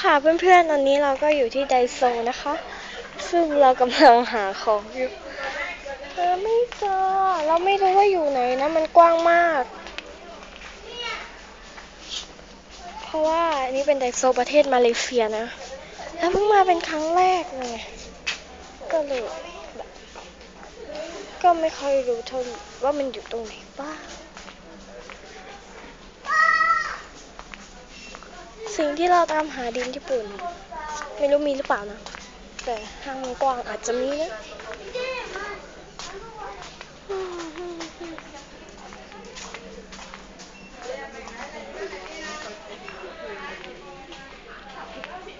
ค่ะเพื่อนๆ ตอนนี้เราก็อยู่ที่ไดโซนะคะ ซึ่งเรากำลังหาของอยู่เออไม่เจอ เราไม่รู้ว่าอยู่ไหนนะ มันกว้างมาก เพราะว่าอันนี้เป็นไดโซประเทศมาเลเซียนะ แล้วเพิ่งมาเป็นครั้งแรกเลยก็เลยแบบก็ไม่ค่อยรู้เท่าว่ามันอยู่ตรงไหนบ้าง สิ่งที่เราตามหาดินญี่ปุ่น ไม่รู้มีหรือเปล่านะ แต่ห้างมันกว้างอาจจะมีนะ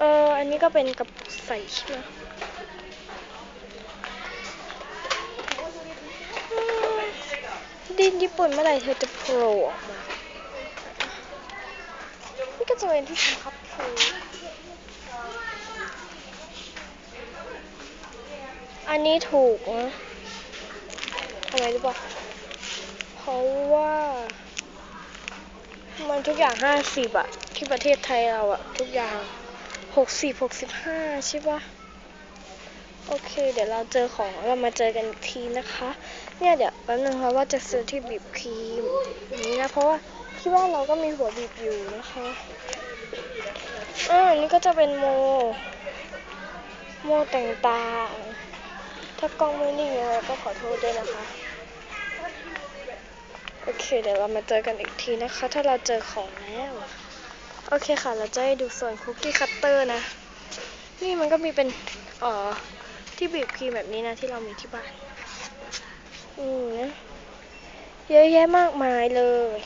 เอออันนี้ก็เป็นกระปุกใส่ใช่ไหมอืมดินญี่ปุ่นเมื่อไหร่เธอจะโผล่ออกมา นี่ก็จะเป็นที่ครับคือันนี้ถูกนะทำไมรู้ป่ะเพราะว่า มันทุกอย่างห้าสิบอะที่ประเทศไทยเราอะทุกอย่างหกสิบหกสิบห้าใช่ป่ะ โอเค เดี๋ยวเราเจอของเรามาเจอกันอีกทีนะคะ เนี่ยเดี๋ยวแป๊บนึงค่ะว่าจะซื้อที่บีบครีมนี้นะเพราะว่าที่บ้านเราก็มีหัวบีบอยู่นะคะอ่าอันนี้ก็จะเป็นโม โมต่างๆถ้ากล้องไม่นิ่งยังไงก็ขอโทษด้วยนะคะโอเค เดี๋ยวเรามาเจอกันอีกทีนะคะ ถ้าเราเจอของแล้วโอเคค่ะ เราจะให้ดูส่วนคุกกี้คัตเตอร์นะ นี่มันก็มีเป็นอ่อ ที่บีบครีมแบบนี้นะที่เรามีที่บ้านอืมนะเยอะแยะมากมายเลย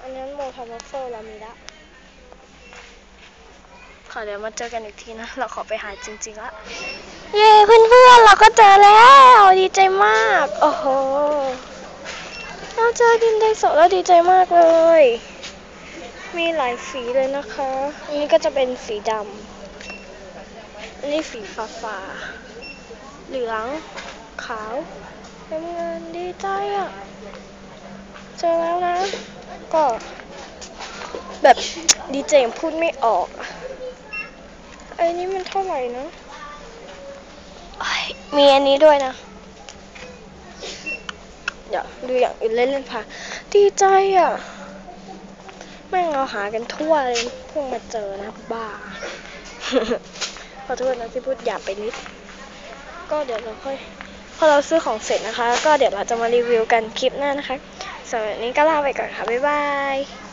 อันนั้นโมทำวัฟเฟิลเรามีละค่ะเดี๋ยวมาเจอกันอีกทีนะ เราขอไปหาจริงๆละ เย้เพื่อนๆ เราก็เจอแล้ว ดีใจมาก โอ้โห เราเจอดินไดโซแล้วดีใจมากเลย มีหลายสีเลยนะคะ อันนี้ก็จะเป็นสีดำ นนี้สีฟ้าฟ้าๆเหลือง ขาวน้ำเงินดีใจอะ เจอแล้วนะ ก็ แบบดีใจยังพูดไม่ออกอะไอ้นี่มันเท่าไหร่นะมีอันนี้ด้วยนะเดี๋ยวดูอย่างอื่นเล่นๆค่ะดีใจอะ แม่งเราหากันทั่วเลยเพิ่งมาเจอนะบ้า ขอโทษนะที่พูดหยาบไปนิด ก็เดี๋ยวเราค่อยพอเราซื้อของเสร็จนะคะ ก็เดี๋ยวเราจะมารีวิวกันคลิปหน้านะคะสำหรับวันนี้ก็ลาไปก่อนค่ะ บ๊ายบาย